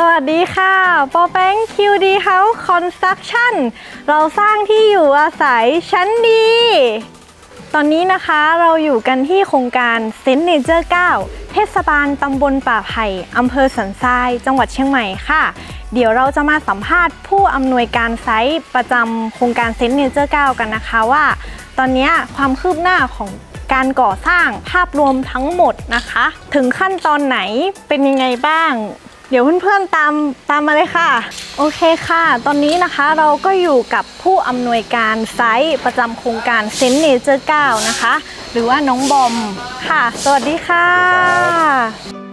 สวัสดีค่ะปอแป้ง QD House Construction เราสร้างที่อยู่อาศัยชั้นดี ตอนนี้นะคะเราอยู่กันที่โครงการเซนต์เนเจอร์9เทศบาลตำบลป่าไผ่อำเภอสันทราย จังหวัดเชียงใหม่ค่ะ เดี๋ยวเราจะมาสัมภาษณ์ผู้อำนวยการไซต์ประจำโครงการเซนต์เนเจอร์9กันนะคะว่า ตอนนี้ความคืบหน้าของการก่อสร้างภาพรวมทั้งหมดนะคะ ถึงขั้นตอนไหนเป็นยังไงบ้าง เดี๋ยวเพื่อนๆตามตามมาเลยค่ะ โอเคค่ะ ตอนนี้นะคะเราก็อยู่กับผู้อำนวยการไซต์ประจำโครงการเซนเนเจอร์9นะคะ หรือว่าน้องบอมค่ะ สวัสดีค่ะ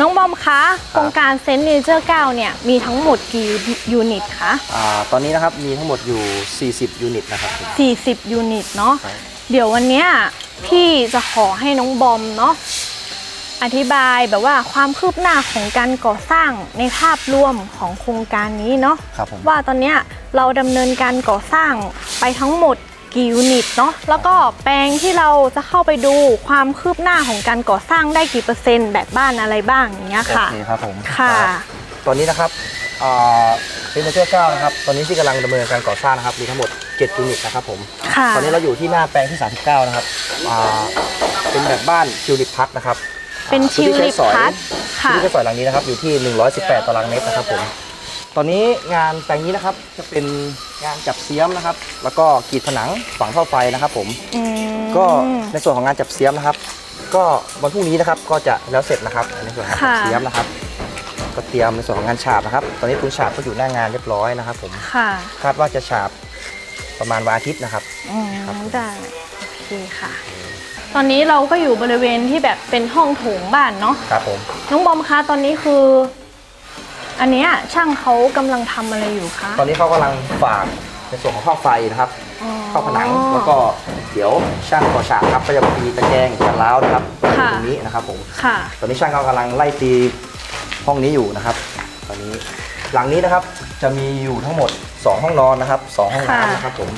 น้องบอมคะโครงการเซนต์เนเจอร์9เนี่ยมีทั้งหมดกี่ยูนิตคะอ่าตอนนี้นะครับมีทั้งหมดอยู่ 40 ยูนิตนะครับผม 40 ยูนิตเนาะครับ เดี๋ยววันเนี้ยพี่จะขอให้น้องบอมเนาะอธิบายแบบว่าความคืบหน้าของการก่อสร้างในภาพรวมของโครงการนี้เนาะครับผมว่าตอนเนี้ยเราดำเนินการก่อสร้างไปทั้งหมด กี่ยูนิตเนาะแล้วก็แปลงที่เราจะเข้าไปดูความคืบหน้าของการก่อสร้างได้กี่เปอร์เซ็นต์แบบบ้านอะไรบ้างอย่างเงี้ยค่ะ โอเคครับผมค่ะรับตอนนี้นะครับเซนเตอร์เก้านะครับ ตอนนี้ที่กำลังดำเนินการก่อสร้างนะครับ มีทั้งหมด7ยูนิตนะครับผม ค่ะตอนนี้เราอยู่ที่หน้าแปลงที่ 39 นะครับอ่าเป็นแบบบ้านทิวลิปพัทนะครับเป็นอ่าทิวลิปพื้นที่ใช้สอยพัทค่ะพื้นที่ใช้สอยหลังนี้นะครับ อยู่ที่ 118 ตารางเมตรนะครับผม ตอนนี้งานแปลงนี้นะครับจะเป็น งานจับเสียมนะครับ แล้วก็กรีดผนังฝังท่อไฟนะครับผมอืมก็ในส่วนของงานจับเสียมนะครับ ก็วันพรุ่งนี้นะครับก็จะแล้วเสร็จนะครับในส่วนของจับค่ะเสียมนะครับ ก็เตรียมในส่วนของงานฉาบนะครับ ตอนนี้ปูนฉาบก็อยู่หน้างานเรียบร้อยนะครับผมค่ะคาดว่าจะฉาบประมาณวันอาทิตย์นะครับ อืมครับ ได้โอเคค่ะ ตอนนี้เราก็อยู่บริเวณที่แบบเป็นห้องโถงบ้านเนาะครับผม น้องบอมคะตอนนี้คือ อันเนี้ยช่างเขากำลังทำอะไรอยู่คะ ตอนนี้เขากำลังฝากในส่วนของท่อไฟนะครับอ๋อเข้าผนังแล้วก็เดี๋ยวช่างก่อฉาบครับก็จะมีตะแกรงกันร้าวนะครับค่ะ ตรงนี้นะครับผม ค่ะ ตอนนี้ช่างก็กำลังไล่ตีห้องนี้อยู่นะครับ ตอนนี้หลังนี้นะครับจะมีอยู่ทั้งหมด 2 ห้องนอนนะครับสองห้องค่ะ น้ำนะครับผม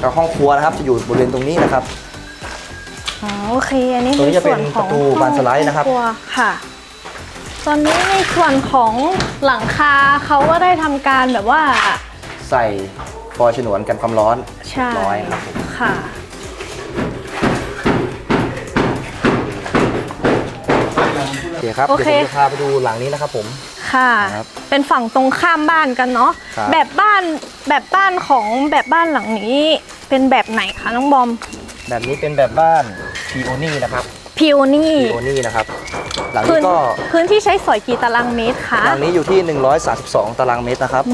แล้วห้องครัวนะครับจะอยู่บริเวณตรงนี้นะครับ อ๋อโอเค อันนี้ตัวนี้ในจะเป็นส่วนของประตูบานสไลด์นะครับห้องครัวค่ะ ตอนนี้ในส่วนของหลังคาเขาก็ได้ทำการแบบว่า ใส่ฟอยล์ฉนวนกันความร้อนใช่ร้อยครับผมค่ะ โอเคครับโอเดี๋ยวเค ผมจะพาไปดูหลังนี้นะครับผม ค่ะ ครับเป็นฝั่งตรงข้ามบ้านกันเนาะครับ แบบบ้านแบบบ้านของแบบบ้านหลังนี้เป็นแบบไหนคะน้องบอมแบบนี้เป็นแบบบ้านพีโอนี่นะครับพิวนี่ พีโอนี่นะครับ หลังพื้นี้นก็พื้นที่ใช้สอยกี่ตารางเมตรคะหลังนี้อยู่ที่ 132 ตารางเมตรนะครับ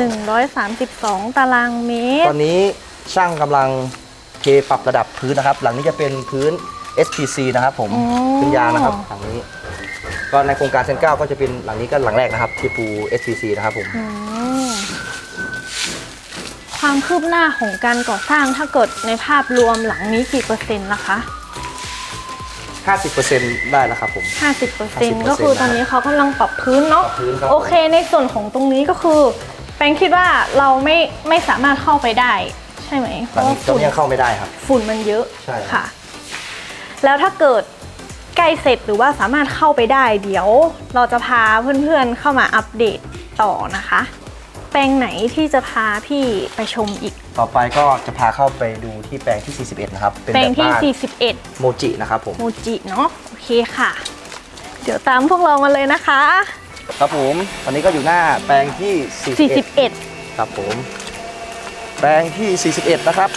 132 ตารางเมตตร อนนี้ช่างกำลังเทปรับระดับพื้นนะครับ หลังนี้จะเป็นพื้น SPC นะครับผม อ๋อ พื้นยางนะครับ หลังนี้ ก็ในโครงการเซนเก้าก็จะเป็นหลังนี้ก็หลังแรกนะครับ ที่ปู SPC นะครับผม อืมความคืบหน้าของการก่อสร้างถ้าเกิดในภาพรวมหลังนี้กี่เปอร์เซ็นต์นะคะ 50%ได้แล้วครับผม 50%ก็คือตอนนี้เขากำลังปรับพื้นเนาะ ปรับพื้นครับโอเค ในส่วนของตรงนี้ก็คือ แปงคิดว่าเราไม่ไม่สามารถเข้าไปได้ ใช่ไหม เพหลังราะว่านี้ตอนฝุ่นนี้ยังเข้าไม่ได้ครับ ฝุ่นมันเยอะใช่ ค่ะ แล้วถ้าเกิดใกล้เสร็จหรือว่าสามารถเข้าไปได้ เดี๋ยวเราจะพาเพื่อนๆเข้ามาอัปเดตต่อนะคะ แปลงไหนที่จะพาพี่ไปชมอีก ต่อไปก็จะพาเข้าไปดูที่แปลงที่ 41 นะครับ เป็นแปลแบงบที่บ้าน41 โมจินะครับผม โมจิเนาะโอเคค่ะ เดี๋ยวตามพวกเรามาเลยนะคะ ครับผม ตอนนี้ก็อยู่หน้าแปลงที่ 41 41 ครับผม แปลงที่ 41 นะครับ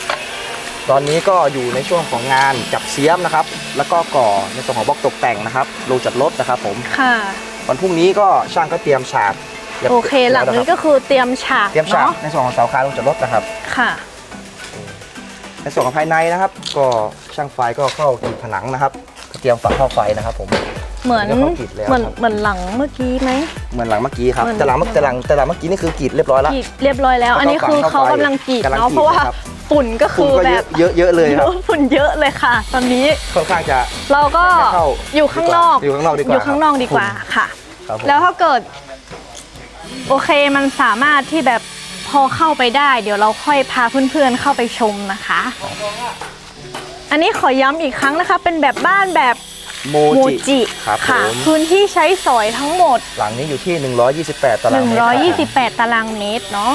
ตอนนี้ก็อยู่ในช่วงของงานจับเสียมนะครับ แล้วก็ก่อในส่วนของบล็อกตกแต่งนะครับลงจัดรถนะครับผม ค่ะ วันพรุ่งนี้ก็ช่างก็เตรียมฉาบ รียบโอเคหลังนี้ก็คือเตรียมฉากเตรียมฉาบเนาะในส่วนของเสาคานลงจัดรถนะครับ ค่ะ ในส่วนของภายในนะครับ ก็ช่างไฟก็เข้ากรีดผนังนะครับเตรียมฝังท่อไฟนะครับผม เหมือนแล้วเขากรีดแล้วเหมือนครับเหมือนหลังเมื่อกี้ไหมเหมือนหลังเมื่อกี้ครับเหมือนแต่หลังเมื่อแต่หลังแต่หลังเมื่อกี้นี่คือกรีดเรียบร้อยแล้วกรีดเรียบร้อยแล้ว อันนี้คือเขากำลังกรีดกำลังเนาะกรีดเพราะว่านะครับฝุ่นก็ฝุ่คืนอก็แบเยบอะเยอะเยอะเลยครับฝุ่นเยอะเลยค่ะ ตอนนี้ค่อนข้างจะเราก็จะเข้าอยู่ข้างนอกอยู่ข้างนอกดีกว่าอยู่ข้างนอกดีกว่าค่ะครับผมแล้วถ้าเกิด โอเคมันสามารถที่แบบพพอเข้าไปได้ เดี๋ยวเราค่อยพาเพื่อนๆเข้าไปชมนะคะ อันนี้ขอย้ำอีกครั้งนะคะ เป็นแบบบ้านแบบโมโมจิจิครับผค่ะ มพื้นที่ใช้สอยทั้งหมด หลังนี้อยู่ที่ 128 ตารางเมตรครับ128 ตารางเมตรเนาะ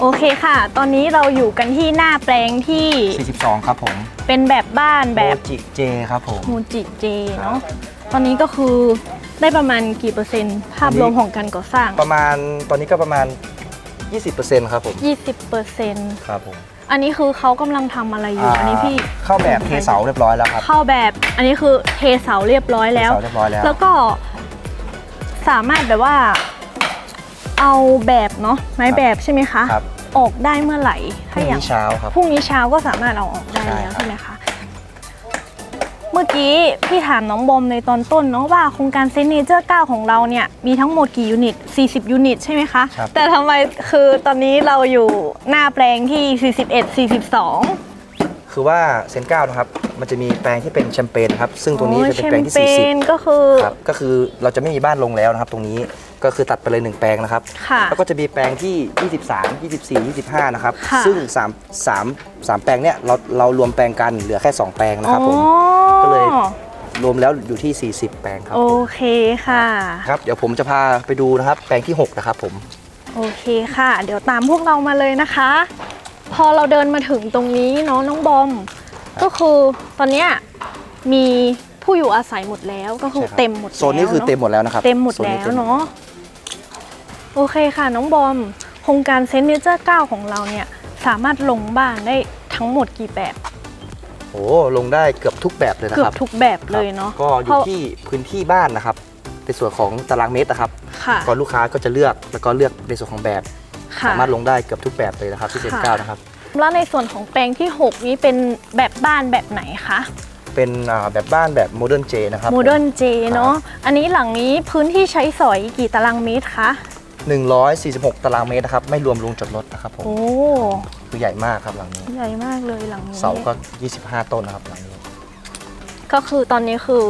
โอเคค่ะ ตอนนี้เราอยู่กันที่หน้าแปลงที่42 ครับผมเป็นแบบบ้านแบบโมจิเจครับผม มูจิเจเนาะตอนนี้ก็คือ ได้ประมาณกี่เปอร์เซ็นต์ภาพรวมของการก่อสร้าง ประมาณตอนนี้ก็ประมาณ 20%ครับผม20เปอร์เซ็นต์ครับผมอันนี้คือเขากำลังทำอะไรอยู่ อันนี้พี่เข้าแบบเทเสาเรียบร้อยแล้วครับเข้าแบบอันนี้คือเทเสาเรียบร้อยแล้วเทเสาเรียบร้อยแล้ว แล้วก็สามารถแบบว่าเอาแบบเนาะไม้แบบใช่ไหมคะ ครับออกได้เมื่อไหร่พรุ่งอย่างนี้เช้าครับ พรุ่งนี้เช้าก็สามารถเอาออกได้ใช่แล้วครับ ใช่ไหมคะเมื่อกี้พี่ถามน้องบอมในตอนต้นเนาะว่าโครงการเซนเนเจอร์9ของเราเนี่ยมีทั้งหมดกี่ยูนิต 40 ยูนิตใช่ไหมคะครับแต่ทำไมคือตอนนี้เราอยู่หน้าแปลงที่ 41 42 คือว่าเซนเก้านะครับ มันจะมีแปลงที่เป็นแชมเปญนะครับ ซึ่งตรงนี้จะเป็นแปลงที่โอ้ยแชมเปญก็คือ40ครับ ก็คือเราจะไม่มีบ้านลงแล้วนะครับ ตรงนี้ก็คือตัดไปเลยหนึ่งแปลงนะครับค่ะแล้วก็จะมีแปลงที่ 23 24 25 นะครับค่ะซึ่ง3 3 3แปลงเนี่ยเราเรารวมแปลงกันเหลือแค่ 2 แปลงนะครับผมอ๋อก็เลยรวมแล้วอยู่ที่ 40 แปลงครับ โอผมเคค่ะ ครับ เดี๋ยวผมจะพาไปดูนะครับ แปลงที่ 6 นะครับผม โอเคค่ะ เดี๋ยวตามพวกเรามาเลยนะคะ พอเราเดินมาถึงตรงนี้เนาะน้องบอม ก็คือตอนเนี้ยมีผู้อยู่อาศัยหมดแล้วก็คือใช่ครับเต็มหมดโซนนี้คือเต็มหมดแล้วนะครับเต็มหมดโซนแล้นี้วต็มเนาะโอเคค่ะน้องบอม โครงการเซนเนเจอร์9ของเราเนี่ยสามารถลงบ้านได้ทั้งหมดกี่แบบ โอ้ลงได้เกือบทุกแบบเลยนะเกือครับบทุกแบบเลยเนาะก็อเพยู่ราะที่พื้นที่บ้านนะครับในส่วนของตารางเมตรนะครับค่ะ ก็ลูกค้าก็จะเลือกแล้วก็เลือกในส่วนของแบบ ค่ะสามารถลงได้เกือบทุกแบบเลยนะครับที่เซ็นค่ะเก้านะครับแล้วในส่วนของแปลงที่ 6 นี้เป็นแบบบ้านแบบไหนคะเป็นอ่าแบบบ้านแบบโมเดิร์นเจนะครับโมเดิร์นเจเนาะอันนี้หลังนี้พื้นที่ใช้สอยกี่ตารางเมตรคะ146ตารางเมตรนะครับไม่รวมโรงจอดรถนะครับผมโอ้คือใหญ่มากครับหลังนี้ ใหญ่มากเลยหลังนี้ เสาก็ 25 ต้นนะครับหลังนี้ก็คือตอนนี้คือ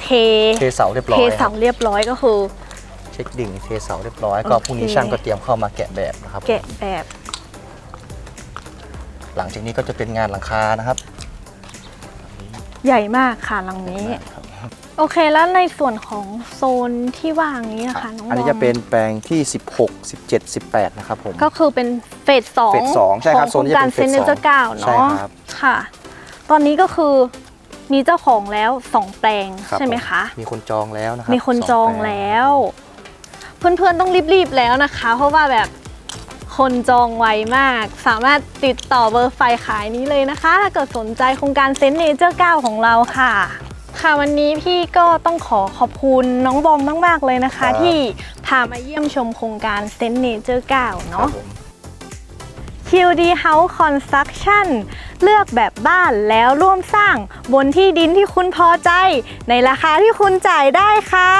เทเทเสาเรียบร้อเทยคเสารับเรียบร้อยก็คือ เช็คดิ่งเทเสาเรียบร้อย ก็โอเค พรุ่งนี้ช่างก็เตรียมเข้ามาแกะแบบนะครับแกะแบบหลังจากนี้ก็จะเป็นงานหลังคานะครับใหญ่มากค่ะหลังนี้ครับโอเคแล้วในส่วนของโซนที่ว่างนี้นะคะน้องอันนี้บมจะเป็นแปลงที่ 16 17 18 นะครับผม ก็คือเป็นเฟสสองเฟสสองใช่ครับของโซนนี้จะเป็นโครงการเซนเนเฟสสองเจอร์เก้าใช่เนาะครับค่ะ ตอนนี้ก็คือมีเจ้าของแล้วสองแปลงรับใช่ไหมคะ มีคนจองแล้วนะครับมีคนจองสปแล้ว เพื่อนๆต้องรีบๆแล้วนะคะ เพราะว่าแบบคนจองไวมาก สามารถติดต่อเบอร์ไฟขายนี้เลยนะคะ ถ้าเกิดสนใจโครงการเซนเนเจอร์9ของเราค่ะ ค่ะวันนี้พี่ก็ต้องขอขอบคุณน้องบอมมากๆเลยนะคะที่พามาเยี่ยมชมโครงการเซนเนเจอร์9ครัเนาะบผม QD House Construction เลือกแบบบ้านแล้วร่วมสร้างบนที่ดินที่คุณพอใจ ในราคาที่คุณจ่ายได้ค่ะ